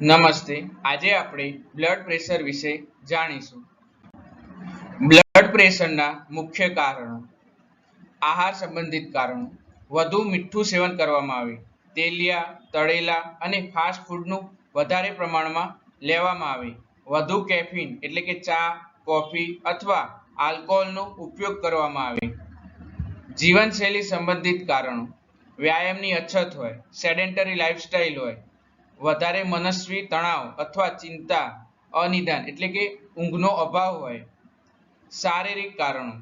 નમસ્તે. આજે આપણે બ્લડ પ્રેશર વિશે જાણીશું. બ્લડ પ્રેશરના મુખ્ય કારણો. આહાર સંબંધિત કારણો. વધુ મીઠું સેવન કરવામાં આવે. તેલિયા, તળેલા અને ફાસ્ટ ફૂડનું વધારે પ્રમાણમાં લેવામાં આવે. વધુ કેફીન એટલે કે ચા કોફી અથવા આલ્કોહોલનો ઉપયોગ કરવામાં આવે. જીવનશૈલી સંબંધિત કારણો. વ્યાયામની અછત હોય સેડેન્ટરી લાઇફસ્ટાઇલ હોય વધારે મનસ્વી તણાવ અથવા ચિંતા, અનિદાન એટલે કે ઊંઘનો અભાવ હોય. શારીરિક કારણો,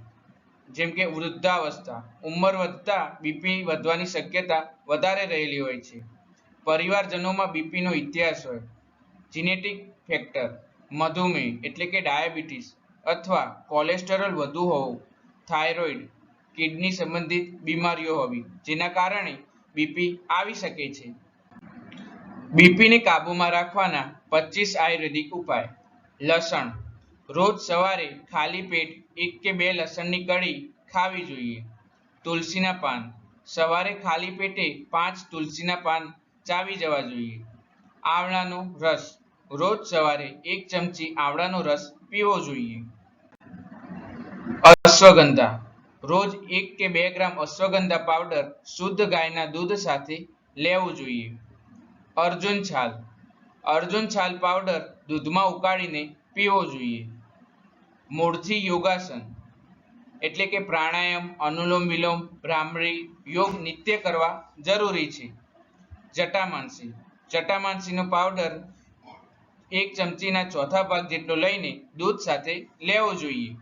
જેમ કે વૃદ્ધાવસ્થા, ઉંમર વધતા બીપી વધવાની શક્યતા વધારે રહેલી હોય છે. પરિવારજનોમાં બીપીનો ઇતિહાસ હોય. જીનેટિક ફેક્ટર, મધુમેહ એટલે કે ડાયાબિટીસ અથવા કોલેસ્ટેરોલ વધુ હોવું. થાઇરોઇડ, કિડની સંબંધિત બીમારીઓ હોવી, જેના કારણે બીપી આવી શકે છે. બીપીને કાબૂમાં રાખવાના પચીસ આયુર્વેદિક ઉપાય. લસણ. રોજ સવારે ખાલી પેટ એક કે બે લસણની કળી ખાવી જોઈએ. તુલસીના પાન. સવારે ખાલી પેટે પાંચ તુલસીના પાન ચાવી જવા જોઈએ. આવળાનો રસ. રોજ સવારે એક ચમચી આવળાનો રસ પીવો જોઈએ. અશ્વગંધા. રોજ એક કે બે ગ્રામ અશ્વગંધા પાવડર શુદ્ધ ગાયના દૂધ સાથે લેવું જોઈએ. અર્જુન છાલ. અર્જુન છાલ પાવડર દૂધમાં ઉકાળીને પીવો જોઈએ. મૂળથી યોગાસન. એટલે કે પ્રાણાયામ, અનુલોમ વિલોમ ભ્રામરી યોગ નિત્ય કરવા જરૂરી છે. જટામાનસી. જટામાનસીનો પાવડર એક ચમચીના ચોથા ભાગ જેટલો લઈને દૂધ સાથે લેવો જોઈએ.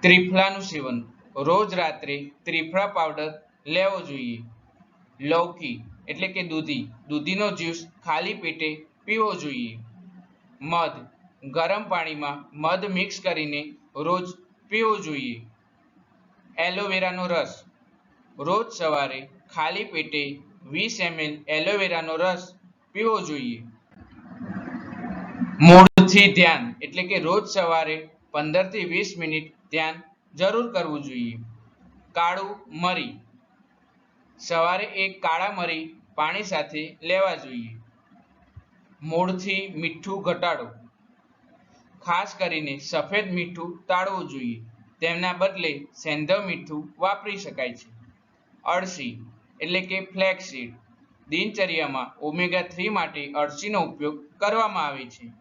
ત્રિફળાનું સેવન. રોજ રાત્રે ત્રિફળા પાવડર લેવો જોઈએ. લૌકી એટલે કે દૂધી. દૂધીનો જ્યુસ ખાલી પેટે પીવો જોઈએ. મધ. ગરમ પાણીમાં મધ મિક્સ કરીને રોજ પીવો જોઈએ. એલોવેરાનો રસ. રોજ સવારે ખાલી પેટે વીસ એમએલ એલોવેરાનો રસ પીવો જોઈએ. મૂળથી ધ્યાન એટલે કે રોજ સવારે પંદરથી વીસ મિનિટ ધ્યાન જરૂર કરવું જોઈએ. કાળું મરી. સવારે એક કાળા મરી પાણી સાથે લેવા જોઈએ. મૂળથી મીઠું ઘટાડો. ખાસ કરીને સફેદ મીઠું ટાળવું જોઈએ. તેમના બદલે સેંધવ મીઠું વાપરી શકાય છે. અળસી એટલે કે ફ્લેક્સીડ દિનચર્યામાં ઓમેગા થ્રી માટે અળસીનો ઉપયોગ કરવામાં આવે છે.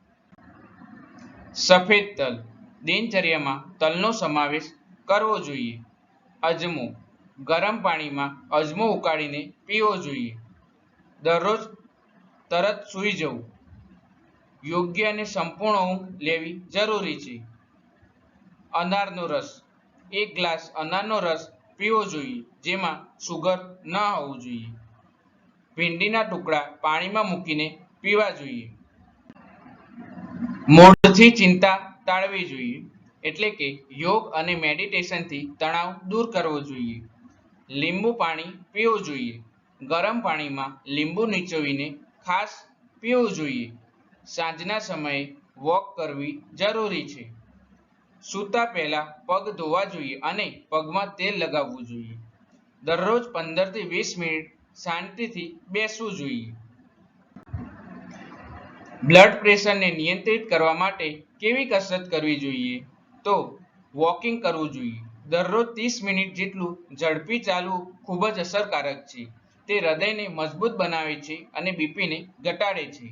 સફેદ તલ દિનચર્યામાં તલનો સમાવેશ કરવો જોઈએ. અજમો ગરમ પાણીમાં અજમો ઉકાળીને પીવો જોઈએ. દરરોજ તરત સૂઈ જવું. યોગ્ય અને સંપૂર્ણ ઊંઘ લેવી જરૂરી છે. અનારનો રસ. એક ગ્લાસ અનારનો રસ પીવો જોઈએ, જેમાં સુગર ન હોવું જોઈએ. ભીંડીના ટુકડા પાણીમાં મૂકીને પીવા જોઈએ. મૂળથી ચિંતા ટાળવી જોઈએ, એટલે કે યોગ અને મેડિટેશનથી તણાવ દૂર કરવો જોઈએ. લીંબુ પાણી પીવું જોઈએ. ગરમ પાણીમાં લીંબુ નીચોવીને ખાસ પીવું જોઈએ. સાંજના સમયે વોક કરવી જરૂરી છે. સૂતા પહેલા પગ ધોવા જોઈએ અને પગમાં તેલ લગાવવું જોઈએ. દરરોજ પંદરથી વીસ મિનિટ શાંતિથી બેસવું જોઈએ. બ્લડ પ્રેશરને નિયંત્રિત કરવા માટે કેવી કસરત કરવી જોઈએ? તો વોકિંગ કરવું જોઈએ. દરરોજ ત્રીસ મિનિટ જેટલું ઝડપી ચાલવું ખૂબ જ અસરકારક છે. તે હૃદયને મજબૂત બનાવે છે અને બીપીને ઘટાડે છે.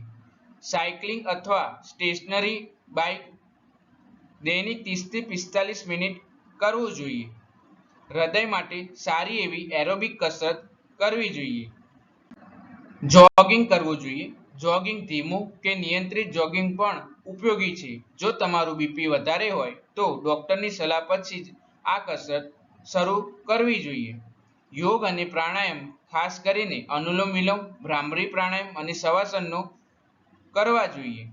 સાયકલિંગ અથવા સ્ટેશનરી બાઇક દૈનિક ત્રીસથી પિસ્તાલીસ મિનિટ કરવું જોઈએ. હૃદય માટે સારી એવી એરોબિક કસરત કરવી જોઈએ. જોગિંગ કરવું જોઈએ. જોગિંગ ધીમું કે નિયંત્રિત જોગિંગ પણ ઉપયોગી છે. જો તમારું બીપી વધારે હોય તો ડૉક્ટરની સલાહ પછી જ આ કસરત શરૂ કરવી જોઈએ. યોગ અને પ્રાણાયામ ખાસ કરીને અનુલોમ વિલોમ, ભ્રામરી પ્રાણાયામ અને શવાસનનો કરવા જોઈએ.